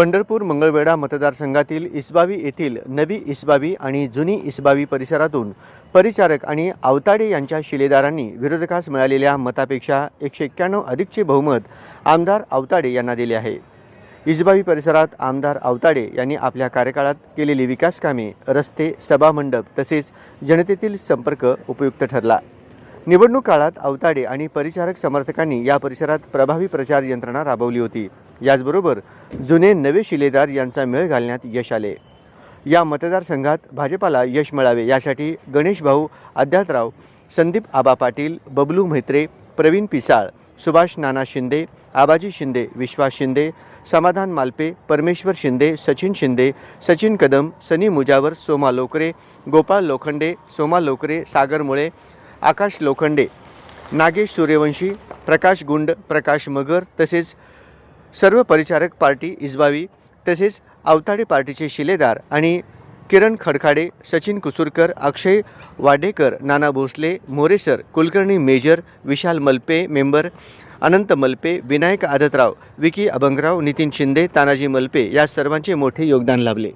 पंढरपूर मंगळवेढा मतदारसंघातील इसबावी येथील नवी इसबावी आणि जुनी इसबावी परिसरातून परिचारक आणि आवताडे यांच्या शिलेदारांनी विरोधकास मिळालेल्या मतापेक्षा एकशे एक्क्याण्णव अधिकचे बहुमत आमदार आवताडे यांना दिले आहे. इसबावी परिसरात आमदार आवताडे यांनी आपल्या कार्यकाळात केलेली विकासकामे रस्ते सभामंडप तसेच जनतेतील संपर्क उपयुक्त ठरला. निवडणूक काळात अवताडे आणि परिचारक समर्थकांनी या परिसरात प्रभावी प्रचार यंत्रणा राबवली होती. याचबरोबर जुने नवे शिलेदार यांचा मेळ घालण्यात यश आले. या मतदारसंघात भाजपाला यश मिळावे यासाठी गणेश भाऊ आद्यातराव संदीप आबा पाटील बबलू म्हेत्रे प्रवीण पिसाळ सुभाष नाना शिंदे आबाजी शिंदे विश्वास शिंदे समाधान मालपे परमेश्वर शिंदे सचिन शिंदे सचिन कदम सनी मुजावर सोमा लोकरे गोपाळ लोखंडे सोमा लोकरे सागर मुळे आकाश लोखंडे नागेश सूर्यवंशी प्रकाश गुंड प्रकाश मगर तसेच सर्व परिचारक पार्टी इजबावी तसेच अवताडे पार्टीचे शिलेदार आणि किरण खडखाडे सचिन कुसुरकर अक्षय वाडेकर नाना भोसले मोरेसर कुलकर्णी मेजर विशाल मल्पे मेंबर अनंत मल्पे विनायक आदतराव विकी अभंगराव नितीन शिंदे तानाजी मल्पे या सर्वांचे मोठे योगदान लाभले.